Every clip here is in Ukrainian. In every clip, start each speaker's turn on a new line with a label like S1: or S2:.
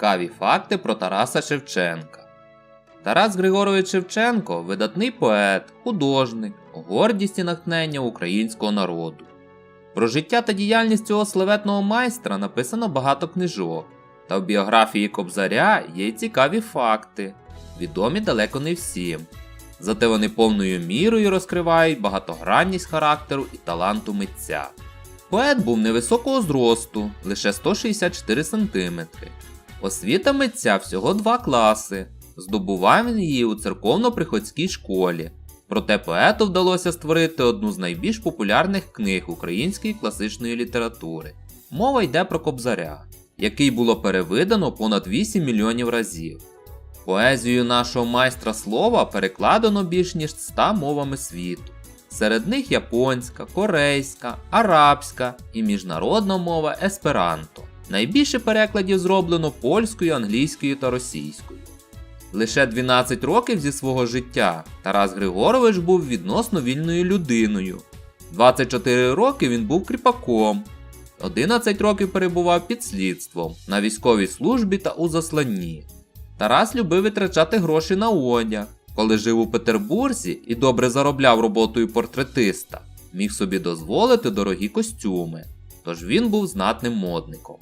S1: Цікаві факти про Тараса Шевченка. Тарас Григорович Шевченко видатний поет, художник, гордість і натхнення українського народу. Про життя та діяльність цього славетного майстра написано багато книжок, та в біографії Кобзаря є й цікаві факти, відомі далеко не всім. Зате вони повною мірою розкривають багатогранність характеру і таланту митця. Поет був невисокого зросту, лише 164 см. Освіта митця всього два класи. Здобував він її у церковно-приходській школі. Проте поету вдалося створити одну з найбільш популярних книг української класичної літератури. Мова йде про Кобзаря, який було перевидано понад 8 мільйонів разів. Поезію нашого майстра слова перекладено більш ніж 100 мовами світу. Серед них японська, корейська, арабська і міжнародна мова есперанто. Найбільше перекладів зроблено польською, англійською та російською. Лише 12 років зі свого життя Тарас Григорович був відносно вільною людиною. 24 роки він був кріпаком, 11 років перебував під слідством на військовій службі та у засланні. Тарас любив витрачати гроші на одяг. Коли жив у Петербурзі і добре заробляв роботою портретиста, міг собі дозволити дорогі костюми, тож він був знатним модником.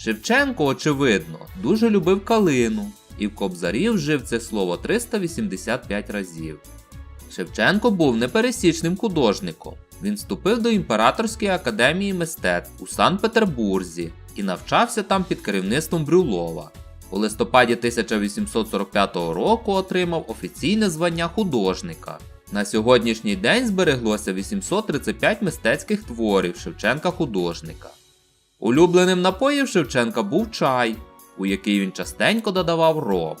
S1: Шевченко, очевидно, дуже любив калину і в Кобзарі вжив це слово 385 разів. Шевченко був непересічним художником. Він вступив до Імператорської академії мистецтв у Санкт-Петербурзі і навчався там під керівництвом Брюлова. У листопаді 1845 року отримав офіційне звання художника. На сьогоднішній день збереглося 835 мистецьких творів Шевченка художника. Улюбленим напоєм Шевченка був чай, у який він частенько додавав ром.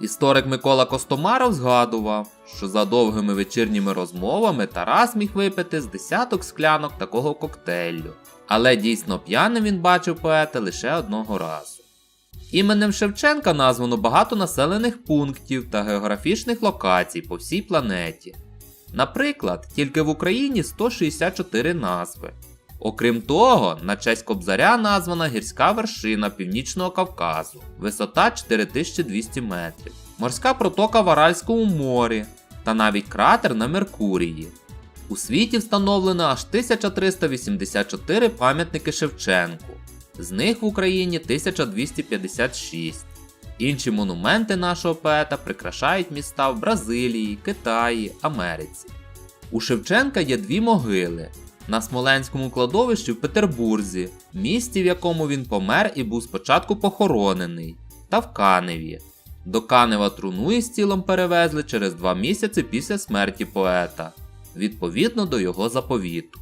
S1: Історик Микола Костомаров згадував, що за довгими вечірніми розмовами Тарас міг випити з десяток склянок такого коктейлю, але дійсно п'яним він бачив поета лише одного разу. Іменем Шевченка названо багато населених пунктів та географічних локацій по всій планеті. Наприклад, тільки в Україні 164 назви. Окрім того, на честь Кобзаря названа гірська вершина Північного Кавказу, висота 4200 метрів, морська протока в Аральському морі та навіть кратер на Меркурії. У світі встановлено аж 1384 пам'ятники Шевченку, з них в Україні 1256. Інші монументи нашого поета прикрашають міста в Бразилії, Китаї, Америці. У Шевченка є дві могили на Смоленському кладовищі в Петербурзі, місті, в якому він помер і був спочатку похоронений, та в Каневі. До Канева труну із тілом перевезли через два місяці після смерті поета, відповідно до його заповіту.